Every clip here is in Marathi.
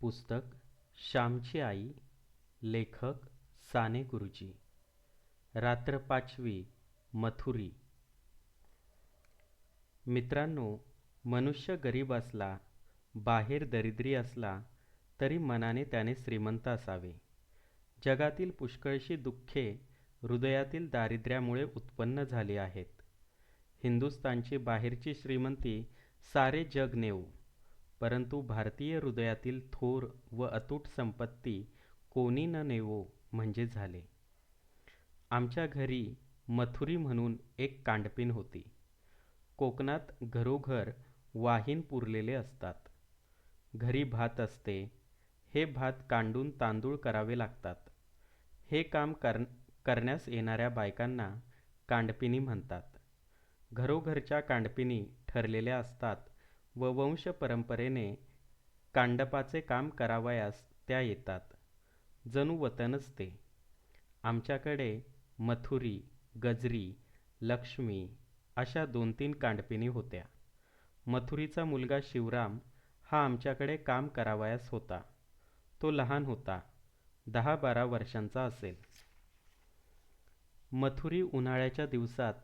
पुस्तक श्यामची आई लेखक साने गुरुजी. रात्र पाचवी मथुरी. मित्रांनो मनुष्य गरीब असला बाहेर दरिद्री असला तरी मनाने त्याने श्रीमंत असावे. जगातील पुष्कळशी दुःखे हृदयातील दारिद्र्यामुळे उत्पन्न झाली आहेत. हिंदुस्तानची बाहेरची श्रीमंती सारे जग नेऊ. परंतु भारतीय हृदयातील थोर व अतूट संपत्ती कोणी न नेवो म्हणजे झाले. आमच्या घरी मथुरी म्हणून एक कांडपिन होती. कोकणात घरोघर वाहीन पुरलेले असतात. घरी भात असते. हे भात कांडून तांदूळ करावे लागतात. हे काम कर करण्यास येणाऱ्या बायकांना कांडपिनी म्हणतात. घरोघरच्या कांडपिनी ठरलेल्या असतात. व वंश परंपरेने कांडपाचे काम करावयास त्या येतात. जणू वतनच ते आमच्याकडे मथुरी गजरी लक्ष्मी अशा दोन तीन कांडपिनी होत्या. मथुरीचा मुलगा शिवराम हा आमच्याकडे काम करावयास होता. तो लहान होता. दहा बारा वर्षांचा असेल. मथुरी उन्हाळ्याच्या दिवसात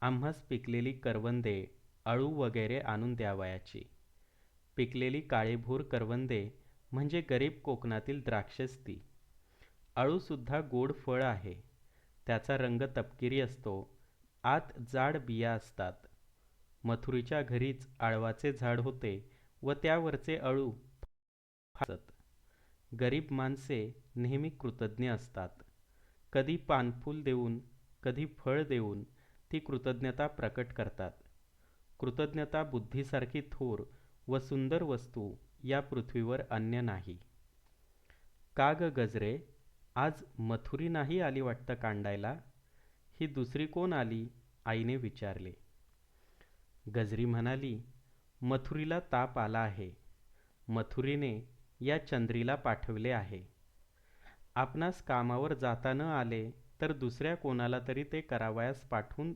आम्हास पिकलेली करवंदे अळू वगैरे आणून द्यावयाची. पिकलेली काळेभोर करवंदे म्हणजे गरीब कोकणातील द्राक्षस ती अळूसुद्धा गोड फळ आहे. त्याचा रंग तपकिरी असतो. आत जाड बिया असतात. मथुरीच्या घरीच आळवाचे झाड होते व त्यावरचे अळू फासत. गरीब माणसे नेहमी कृतज्ञ असतात. कधी पानफूल देऊन कधी फळ देऊन ती कृतज्ञता प्रकट करतात. कृतज्ञता बुद्धीसारखी थोर व सुंदर वस्तू या पृथ्वीवर अन्य नाही. का गजरे आज मथुरी नाही आली वाटतं कांडायला? ही दुसरी कोण आली? आईने विचारले. गजरी म्हणाली मथुरीला ताप आला आहे. मथुरीने या चंद्रीला पाठवले आहे. आपणास कामावर जाता न आले तर दुसऱ्या कोणाला तरी ते करावयास पाठवून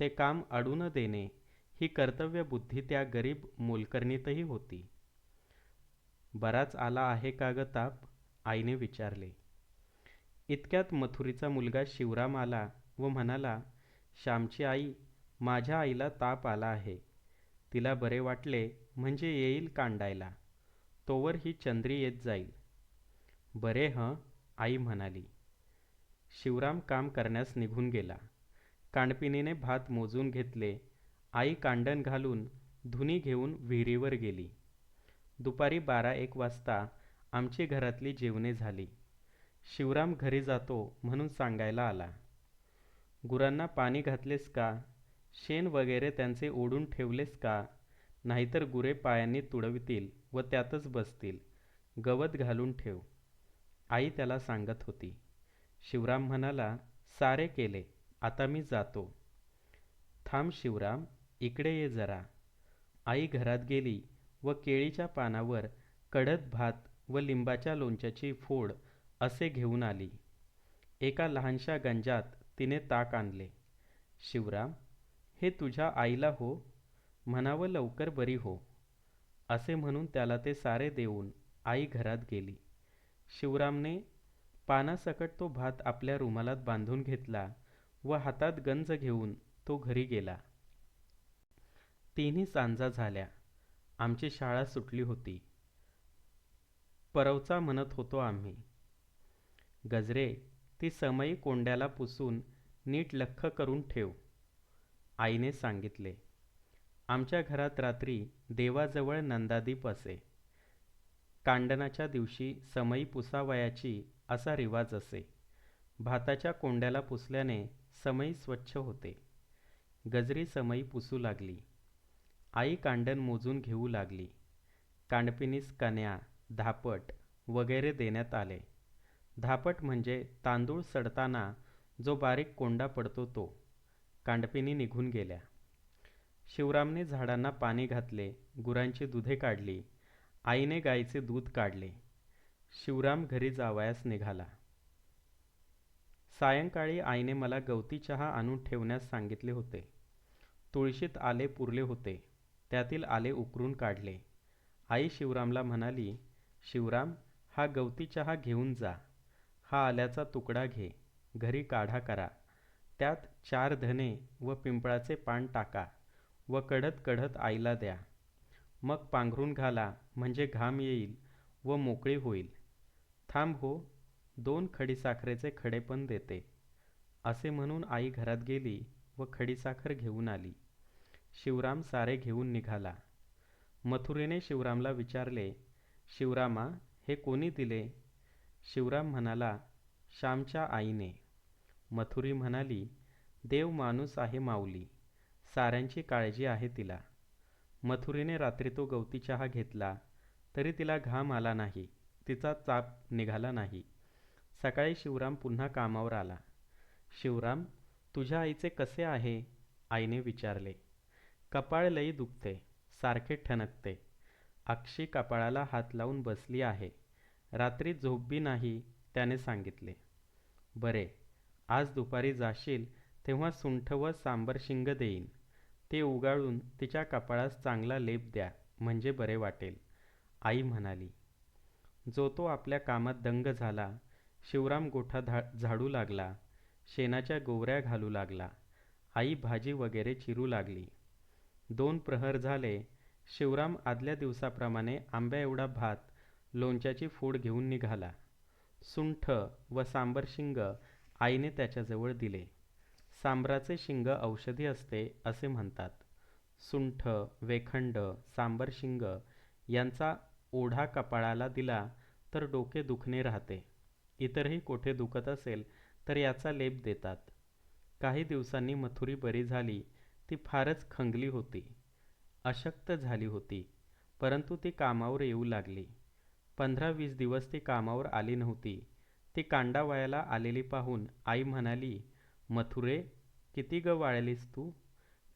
ते काम अडून देणे. ही कर्तव्यबुद्धी त्या गरीब मोलकरणीतही होती. बराच आला आहे का ग ताप? आईने विचारले. इतक्यात मथुरीचा मुलगा शिवराम आला व म्हणाला श्यामची आई माझ्या आईला ताप आला आहे. तिला बरे वाटले म्हणजे येईल कांडायला. तोवर ही चंद्री येत जाईल. बरे ह आई म्हणाली. शिवराम काम करण्यास निघून गेला. कांडपिनीने भात मोजून घेतले आई कांडण घालून धुनी घेऊन विहिरीवर गेली. दुपारी बारा एक वाजता आमची घरातली जेवणे झाली. शिवराम घरी जातो म्हणून सांगायला आला. गुरांना पाणी घातलेस का? शेण वगैरे त्यांचे ओढून ठेवलेस का? नाहीतर गुरे पायांनी तुडवितील व त्यातच बसतील. गवत घालून ठेव. आई त्याला सांगत होती. शिवराम म्हणाला सारे केले आता मी जातो. थांब शिवराम इकडे ये जरा. आई घरात गेली व केळीच्या पानावर कढत भात व लिंबाच्या लोणच्याची फोड असे घेऊन आली. एका लहानशा गंजात तिने ताक आणले. शिवराम हे तुझ्या आईला हो. म्हणावं लवकर बरी हो. असे म्हणून त्याला ते सारे देऊन आई घरात गेली. शिवरामने पानासकट तो भात आपल्या रुमालात बांधून घेतला व हातात गंज घेऊन तो घरी गेला. तिन्ही सांजा झाल्या. आमची शाळा सुटली होती. परवचा म्हणत होतो आम्ही गजरे ती समयी कोंड्याला पुसून नीट लख्ख करून ठेव आईने सांगितले. आमच्या घरात रात्री देवाजवळ नंदादीप असे. कांडणाच्या दिवशी समई पुसावयाची असा रिवाज असे. भाताच्या कोंड्याला पुसल्याने समई स्वच्छ होते. गजरी समई पुसू लागली. आई कांडण मोजून घेऊ लागली. कांडपिनीस कन्या धापट वगैरे देण्यात आले. धापट म्हणजे तांदूळ सडताना जो बारीक कोंडा पडतो तो. कांडपिनी निघून गेल्या. शिवरामने झाडांना पाणी घातले गुरांची दुधे काढली आईने गाईचे दूध काढले. शिवराम घरी जावयास निघाला. सायंकाळी आईने मला गवती चहा आणून ठेवण्यास सांगितले होते. तुळशीत आले पुरले होते. त्यातील आले उकरून काढले. आई शिवरामला म्हणाली शिवराम हा गवती चहा घेऊन जा. हा आल्याचा तुकडा घे. घरी काढा करा. त्यात चार धने व पिंपळाचे पान टाका व कढत कढत आईला द्या. मग पांघरून घाला म्हणजे घाम येईल व मोकळी होईल. थांब हो दोन खडीसाखरेचे खडे पण देते. असे म्हणून आई घरात गेली व खडीसाखर घेऊन आली. शिवराम सारे घेऊन निघाला. मथुरेने शिवरामला विचारले शिवरामा हे कोणी दिले? शिवराम म्हणाला श्यामच्या आईने. मथुरी म्हणाली देव माणूस आहे माऊली साऱ्यांची काळजी आहे तिला. मथुरीने रात्री तो गवती चहा घेतला तरी तिला घाम आला नाही तिचा चाप निघाला नाही. सकाळी शिवराम पुन्हा कामावर आला. शिवराम तुझ्या आईचे कसे आहे? आईने विचारले. कपाळ लई दुखते सारखे ठणकते. अक्षी कपाळाला हात लावून बसली आहे. रात्री झोपबी नाही त्याने सांगितले. बरे आज दुपारी जाशील तेव्हा सुंठ व सांबर शिंग देईन. ते उगाळून तिच्या कपाळास चांगला लेप द्या म्हणजे बरे वाटेल. आई म्हणाली. जो तो आपल्या कामात दंग झाला शिवराम गोठा धा झाडू लागला शेणाच्या गोवऱ्या घालू लागला. आई भाजी वगैरे चिरू लागली. दोन प्रहर झाले. शिवराम आदल्या दिवसाप्रमाणे आंब्याएवढा भात लोणच्याची फोड घेऊन निघाला. सुंठ व सांबर शिंग आईने त्याच्याजवळ दिले. सांबराचे शिंग औषधी असते असे म्हणतात. सुंठ वेखंड सांबर शिंग यांचा ओढा कपाळाला दिला तर डोके दुखणे राहते. इतरही कोठे दुखत असेल तर याचा लेप देतात. काही दिवसांनी मथुरी बरी झाली ती फारच खंगली होती. अशक्त झाली होती. परंतु ती कामावर येऊ लागली. पंधरा वीस दिवस ती कामावर आली नव्हती. ती कांडावयाला आलेली पाहून आई म्हणाली मथुरे किती ग वाळलीस तू?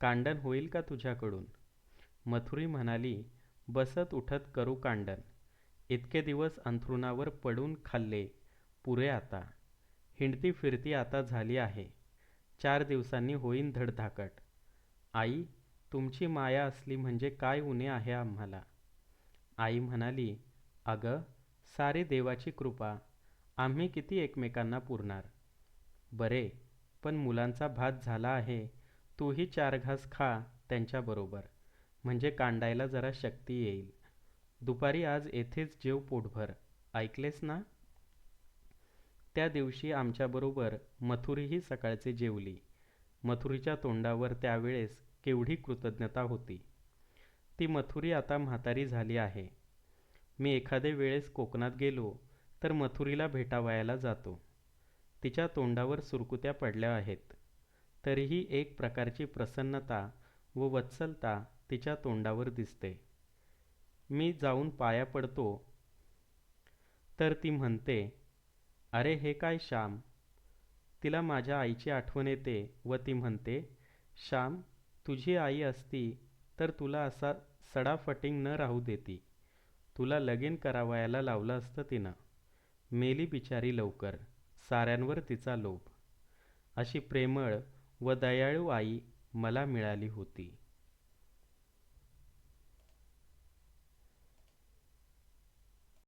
कांडन होईल का तुझ्याकडून? मथुरी म्हणाली बसत उठत करू कांडन इतके दिवस अंथरुणावर पडून खाल्ले. पुरे आता. हिंडती फिरती आता झाली आहे. चार दिवसांनी होईन धडधाकट. आई तुमची माया असली म्हणजे काय उणे आहे आम्हाला? आई म्हणाली अगं सारे देवाची कृपा आम्ही किती एकमेकांना पुरणार? बरे पण मुलांचा भात झाला आहे तूही चार घास खा त्यांच्याबरोबर म्हणजे कांडायला जरा शक्ती येईल. दुपारी आज येथेच जेव पोटभर ऐकलेस ना? त्या दिवशी आमच्याबरोबर मथुरीही सकाळचे जेवली. मथुरीच्या तोंडावर त्यावेळेस केवढी कृतज्ञता होती. ती मथुरी आता म्हातारी झाली आहे. मी एखादे वेळेस कोकणात गेलो तर मथुरीला भेटावयाला जातो. तिच्या तोंडावर सुरकुत्या पडल्या आहेत. तरीही एक प्रकारची प्रसन्नता व वत्सलता तिच्या तोंडावर दिसते. मी जाऊन पाया पडतो. तर ती म्हणते अरे हे काय श्याम? तिला माझ्या आईची आठवण येते व ती म्हणते श्याम तुझी आई असती तर तुला असा सडाफटिंग न राहू देती. तुला लगीन करावयाला लावलं असतं तिनं. मेली बिचारी लवकर. साऱ्यांवर तिचा लोभ. अशी प्रेमळ व दयाळू आई मला मिळाली होती.